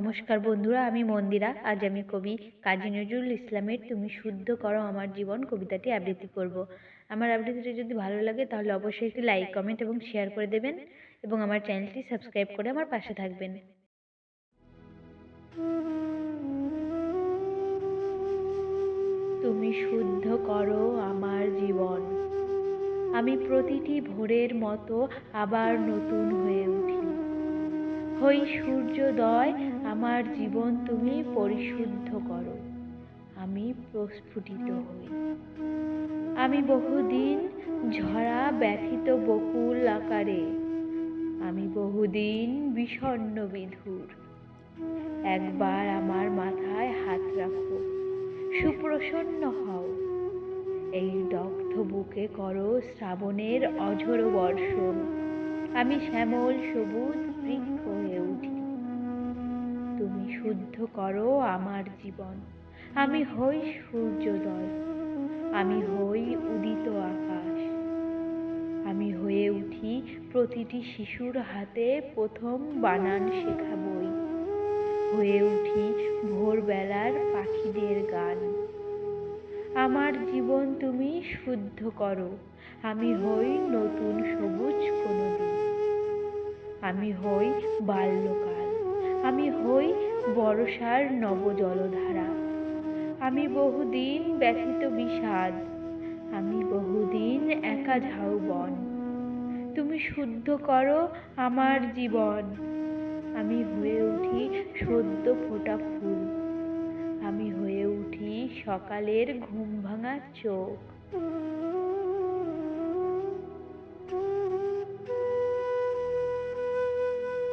নমস্কার বন্ধুরা, আমি মন্দিরা। আজ আমি কবি কাজী নজরুল ইসলামের তুমি শুদ্ধ করো আমার জীবন কবিতাটি আবৃত্তি করব। আমার আবৃত্তিটি যদি ভালো লাগে তাহলে অবশ্যই একটি লাইক কমেন্ট এবং শেয়ার করে দেবেন এবং আমার চ্যানেলটি সাবস্ক্রাইব করে আমার পাশে থাকবেন। তুমি শুদ্ধ করো আমার জীবন। আমি প্রতিটি ভোরের মতো আবার নতুন হয়ে উঠি। হই সূর্যোদয় আমার জীবন তুমি পরিশুদ্ধ করো। আমি প্রস্ফুটিত হই। আমি বহুদিন ঝরা ব্যথিত বকুল আকারে। আমি বহুদিন বিষণ্ণ বিধুর। একবার আমার মাথায় হাত রাখো, সুপ্রসন্ন হও। এই দগ্ধ বুকে করো শ্রাবণের অঝর বর্ষণ। আমি শ্যামল সবুজ বৃক্ষ হয়ে শুদ্ধ করো আমার জীবন। আমি হই সূর্যোদয়, আমি হই উদিত আকাশ। আমি হয়ে উঠি প্রতিটি শিশুর হাতে প্রথম বানান শেখা বই হয়ে উঠি ভোরবেলার পাখিদের গান। আমার জীবন তুমি শুদ্ধ করো, আমি হই নতুন সবুজ কোনো দিন। আমি হই বাল্যকাল, আমি হই বর্ষার নব জলধারা আমি বহুদিন ব্যথিত বিষাদ, আমি বহুদিন একা ঝাউবন তুমি শুদ্ধ করো আমার জীবন, আমি হয়ে উঠি সদ্য ফোটা ফুল। আমি হয়ে উঠি সকালের ঘুম ভাঙা চোখ।